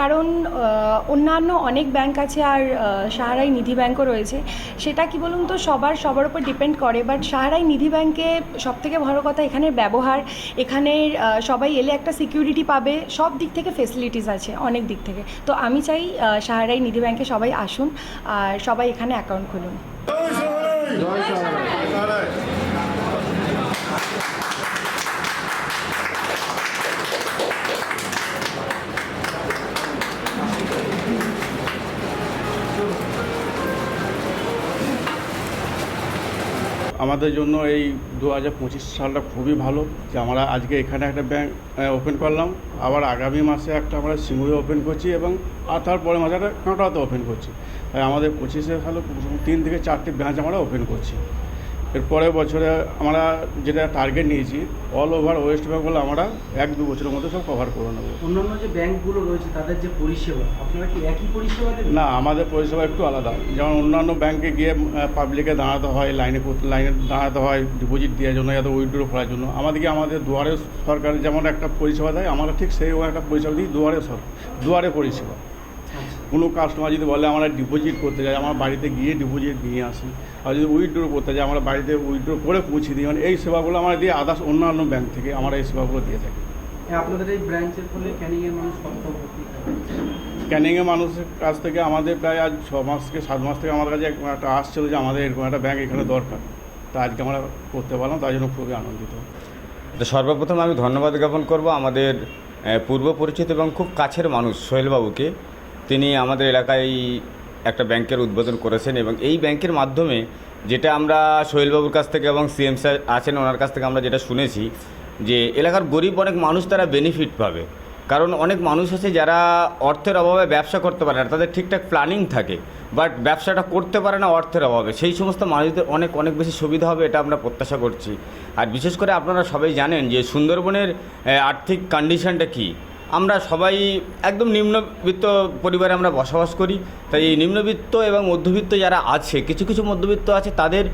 কারণ অন্যান্য অনেক ব্যাংক আছে আর সাহারাই নিধি ব্যাংকও রয়েছে। সেটা কি বলুন তো সবার সবার উপর ডিপেন্ড করে বাট সাহারাই নিধি ব্যাংকে সব থেকে ভালো কথা এখানের ব্যবহার। এখানের সবাই এলে একটা সিকিউরিটি পাবে সব দিক থেকে ফেসিলিটিস আছে অনেক দিক থেকে। তো আমি চাই সাহারাই নিধি ব্যাংকে সবাই আসুন আর সবাই এখানে অ্যাকাউন্ট খুলুন। আমাদের জন্য এই দু হাজার পঁচিশ সালটা খুবই ভালো যে আমরা আজকে এখানে একটা ব্যাংক ওপেন করলাম। আবার আগামী মাসে একটা আমরা সিঙ্গুরে ওপেন করছি এবং আর তার তারপরে মাসে একটা কাঁটাতে ওপেন করছি। তাই আমাদের পঁচিশে সালে তিন থেকে চারটি ব্রাঞ্চ আমরা ওপেন করছি। এর পরের বছরে আমরা যেটা টার্গেট নিয়েছি অল ওভার ওয়েস্ট বেঙ্গল আমরা এক দু বছরের মধ্যে সব কভার করে নেব। অন্যান্য যে ব্যাংকগুলো রয়েছে তাদের যে পরিষেবা আপনারা কি একই পরিষেবা না আমাদের পরিষেবা একটু আলাদা। যেমন অন্যান্য ব্যাংকে গিয়ে পাবলিকে দাঁড়াতে হয় লাইনে লাইনে দাঁড়াতে হয় ডিপোজিট দেওয়ার জন্য যাতে উইথড্র করার জন্য। আমাদেরকে আমাদের দুয়ারে সরকার যেমন একটা পরিষেবা দেয় আমরা ঠিক সেই একটা পরিষেবা দিই দুয়ারে সর দুয়ারে পরিষেবা। কোনো কাস্টমার যদি বলে আমরা ডিপোজিট করতে যাই আমার বাড়িতে গিয়ে ডিপোজিট নিয়ে আসি আর যদি উইথড্র করতে যাই আমরা বাড়িতে উইথড্র করে পৌঁছে দিই। মানে এই সেবাগুলো আমরা দিয়ে আদার্স অন্যান্য ব্যাংক থেকে আমরা এই সেবাগুলো দিয়ে থাকি। আপনাদের এই ব্রাঞ্চের ফলে ক্যানিংয়ের মানুষ কত উপকৃত হবে? ক্যানিংয়ে মানুষের কাছ থেকে আমাদের প্রায় আজ ছ মাস থেকে সাত মাস থেকে আমার কাছে একটা আসছিল যে আমাদের এরকম একটা ব্যাংক এখানে দরকার। তা আজকে আমরা করতে পারলাম তার জন্য খুবই আনন্দিত। তো সর্বপ্রথম আমি ধন্যবাদ জ্ঞাপন করব আমাদের পূর্ব পরিচিত এবং খুব কাছের মানুষ সোহেলবাবুকে। তিনি আমাদের এলাকায় একটা ব্যাংকের উদ্বোধন করেছেন এবং এই ব্যাংকের মাধ্যমে যেটা আমরা সোহেলবাবুর কাছ থেকে এবং সিএম স্যার আছেন ওনার কাছ থেকে আমরা যেটা শুনেছি যে এলাকার গরিব অনেক মানুষ তারা বেনিফিট পাবে। কারণ অনেক মানুষ আছে যারা অর্থের অভাবে ব্যবসা করতে পারে না তাদের ঠিকঠাক প্ল্যানিং থাকে বাট ব্যবসাটা করতে পারে না অর্থের অভাবে। সেই সমস্ত মানুষদের অনেক অনেক বেশি সুবিধা হবে এটা আমরা প্রত্যাশা করছি। আর বিশেষ করে আপনারা সবাই জানেন যে সুন্দরবনের আর্থিক কন্ডিশনটা কী? আমরা সবাই একদম নিম্নবিত্ত পরিবারে আমরা বসবাস করি। তাই এই নিম্নবিত্ত এবং মধ্যবিত্ত যারা আছে কিছু কিছু মধ্যবিত্ত আছে তাদের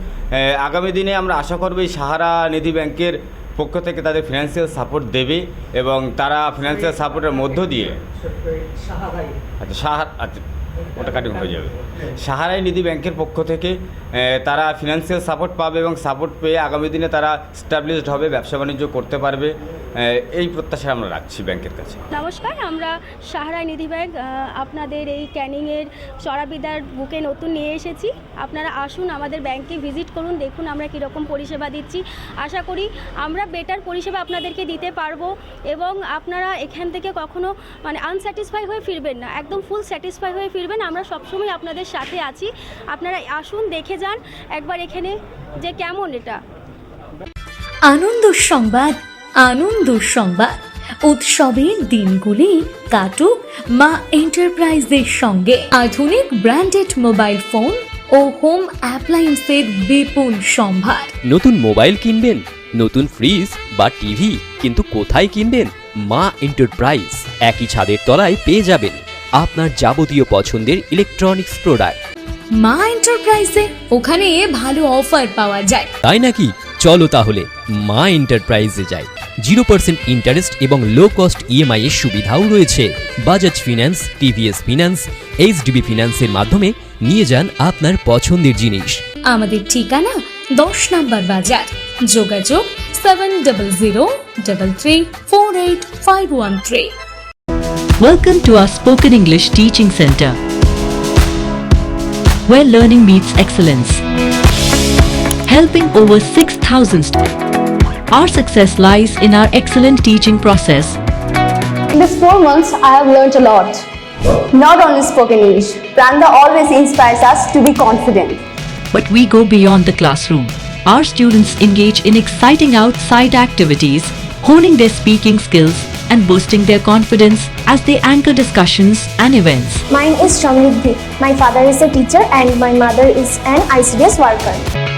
আগামী দিনে আমরা আশা করব এই সাহারা নিধি ব্যাংকের পক্ষ থেকে তাদের ফিনান্সিয়াল সাপোর্ট দেবে এবং তারা ফিনান্সিয়াল সাপোর্টের মধ্য দিয়ে আচ্ছা সাহারা আচ্ছা ওটা কাটিং হয়ে যাবে। সাহারাই নিধি ব্যাংকের পক্ষ থেকে তারা ফিনান্সিয়াল সাপোর্ট পাবে এবং সাপোর্ট পেয়ে আগামী দিনে তারা স্টাবলিশড হবে, ব্যবসা বাণিজ্য করতে পারবে। এই প্রত্যাশা আমরা রাখছি ব্যাংকের কাছে। নমস্কার, আমরা সাহারা নিধি ব্যাংক আপনাদের এই ক্যানিংয়ের চড়াবিদার বুকে নতুন নিয়ে এসেছি। আপনারা আসুন আমাদের ব্যাংকে ভিজিট করুন, দেখুন আমরা কীরকম পরিষেবা দিচ্ছি। আশা করি আমরা বেটার পরিষেবা আপনাদেরকে দিতে পারব এবং আপনারা এখান থেকে কখনো মানে আনস্যাটিসফাই হয়ে ফিরবেন না, একদম ফুল স্যাটিসফাই হয়ে ফিরবেন আমরা সবসময় আপনাদের সাথে আছি। আপনারা আসুন দেখে যান। একবার এখানে যে কেমন এটা। আনন্দ সংবাদ আনন্দ সংবাদ। উৎসবের দিনগুলি কাটুক মা এন্টারপ্রাইজের সঙ্গে। আধুনিক ব্র্যান্ডেড মোবাইল ফোন ও হোম অ্যাপ্লায়েন্সের বিপুল সম্ভার। নতুন মোবাইল কিনবেন নতুন ফ্রিজ বা টিভি কিন্তু কোথায় কিনবেন? মা এন্টারপ্রাইজ। একই ছাদের তলায় পেয়ে যাবেন। আপনার যাবতীয় পছন্দের ইলেকট্রনিক্স প্রোডাক্ট মা এন্টারপ্রাইজে ওখানে ভালো অফার পাওয়া যায়। তাই নাকি? চলো তাহলে মা এন্টারপ্রাইজে যাই। জিরো পার্সেন্ট ইন্টারেস্ট এবং লো কস্ট ইএমআই এর সুবিধাও রয়েছে। Bajaj finance TVS finance HDB ফিন্যান্সের মাধ্যমে নিয়ে যান আপনার পছন্দের জিনিস। আমাদের ঠিকানা দশ নম্বর বাজার। যোগাযোগ seven double zero double three four eight five one three Welcome to our spoken English teaching center, where learning meets excellence. Helping over 6,000 st- Our success lies in our excellent teaching process. In these four months, I have learned a lot. Not only spoken English, Pranda always inspires us to be confident. But we go beyond the classroom. Our students engage in exciting outside activities, honing their speaking skills and boosting their confidence as they anchor discussions and events. Mine is Shamridhi. My father is a teacher and my mother is an ICDS worker.